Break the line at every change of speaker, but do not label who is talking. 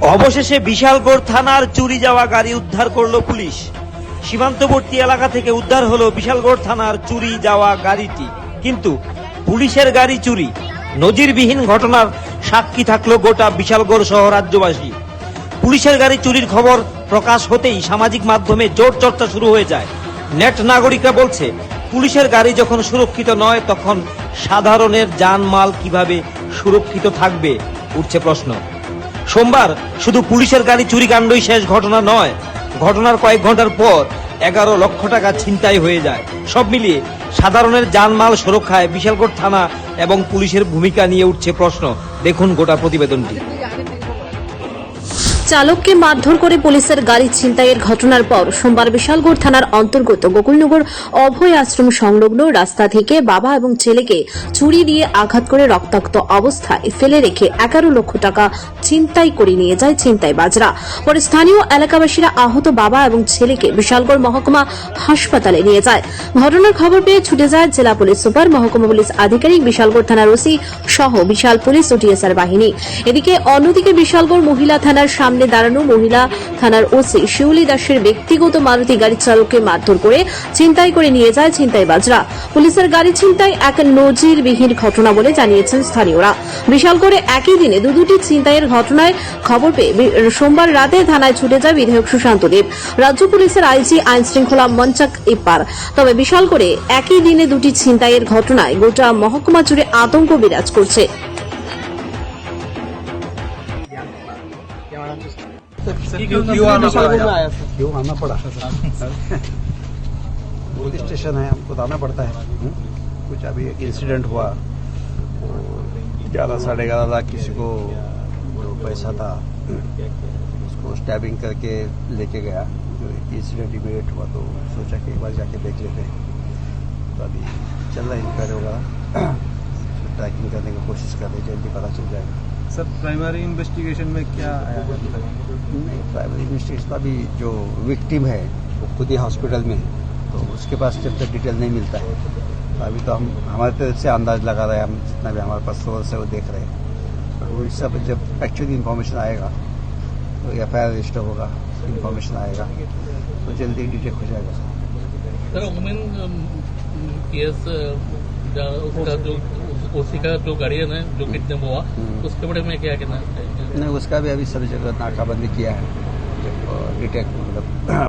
অবশেষে বিশালগড় থানার চুরি যাওয়া গাড়ি উদ্ধার করল পুলিশ। সীমান্তবর্তী এলাকা থেকে উদ্ধার হলো বিশালগড় থানার চুরি যাওয়া গাড়িটি। কিন্তু পুলিশের গাড়ি চুরি। নজিরবিহীন ঘটনার সাক্ষী থাকল গোটা বিশালগড় সহ রাজ্যবাসী। পুলিশের গাড়ি চুরির খবর প্রকাশ হতেই সামাজিক মাধ্যমে জোর চর্চা শুরু হয়ে যায়। নেট নাগরিকরা বলছে, পুলিশের গাড়ি যখন সুরক্ষিত নয়, তখন সাধারণের জানমাল কীভাবে সুরক্ষিত থাকবে? উঠছে প্রশ্ন। সোমবার শুধু পুলিশের গাড়ি চুরি কাণ্ডই শেষ ঘটনা নয়, ঘটনার কয়েক ঘণ্টার পর এগারো লক্ষ টাকা ছিনতাই হয়ে যায়। সব মিলিয়ে সাধারণের জানমাল সুরক্ষায় বিশালগড় থানা এবং পুলিশের ভূমিকা নিয়ে উঠছে প্রশ্ন। দেখুন গোটা প্রতিবেদনটি।
চালককে মারধর করে পুলিশের গাড়ি ছিনতাইয়ের ঘটনার পর সোমবার বিশালগড় থানার অন্তর্গত গোকুলনগর অভয় আশ্রম সংলগ্ন রাস্তা থেকে বাবা এবং ছেলেকে চুরি দিয়ে আঘাত করে রক্তাক্ত অবস্থায় ফেলে রেখে এগারো লক্ষ টাকা ছিনতাই করে নিয়ে যায় ছিনতাই বাজরা পরে স্থানীয় এলাকাবাসীরা আহত বাবা এবং ছেলেকে বিশালগড় মহকুমা হাসপাতালে নিয়ে যায়। ঘটনার খবর পেয়ে ছুটে যায় জেলা পুলিশ সুপার, মহকুমা পুলিশ আধিকারিক, বিশালগড় থানার ওসি সহ বিশাল পুলিশ ও টিএসআর বাহিনী। এদিকে অন্যদিকে বিশালগড় মহিলা থানার সামনে দাঁড়ানো মহিলা থানার ওসি শিউলি দাসের ব্যক্তিগত মারুতি গাড়ির চালককে মারধর করে ছিনতাই করে নিয়ে যায় ছিনতাই বাজরা পুলিশের গাড়ি ছিনতাই এক নজিরবিহীন ঘটনা বলে জানিয়েছেন স্থানীয়রা। বিশালগড়ে একই দিনে দু দুটি ছিনতাইয়ের ঘটনায় খবর পেয়ে সোমবার রাতে থানায় ছুটে যায় বিধায়ক সুশান্ত দেব। রাজ্য পুলিশের আইজি আইন শৃঙ্খলা মঞ্চাক ইপার তবে বিশাল করে একই দিনে দুটি ছিনতাইয়ের ঘটনায় গোটা মহকুমা জুড়ে আতঙ্ক বিরাজ করছে।
क्यों क्यों आना पड़ा? क्यों आना पड़ा? पुलिस स्टेशन है हमको तो आना पड़ता है। हम्म? कुछ अभी एक इंसिडेंट हुआ ग्यारह साढ़े ग्यारह लाख किसी को जो पैसा था उसको स्टैबिंग करके लेके गया। जो इंसिडेंट इमीडिएट हुआ तो सोचा कि एक बार जाके देख लेते हैं। तो अभी चल रहा है इंक्वायरी वगैरह ट्रैकिंग करने की कोशिश कर रहे जल्दी पता चल जाएगा।
सर प्राइमरी इन्वेस्टिगेशन में क्या आया है?
प्राइमरी इन्वेस्टिगेशन का अभी जो विक्टिम है वो खुद ही हॉस्पिटल में है तो उसके पास जब तक डिटेल नहीं मिलता है। तो अभी तो हम हमारे तरफ़ से अंदाज लगा रहे हैं हम जितना भी हमारे पास सोर्स है वो देख रहे हैं। तो वो सब जब एक्चुअली इन्फॉर्मेशन आएगा तो एफ़ आई आर रजिस्टर होगा इन्फॉर्मेशन आएगा तो जल्दी डिटेक्ट हो जाएगा।
सर वुमेन केस उसका जो ओसी का जो गार्डियन है जो किडनेप हुआ
हम्म।
उसके बारे में क्या कहना
नहीं उसका भी अभी सभी जगह नाकाबंदी किया है। डिटेक्ट मतलब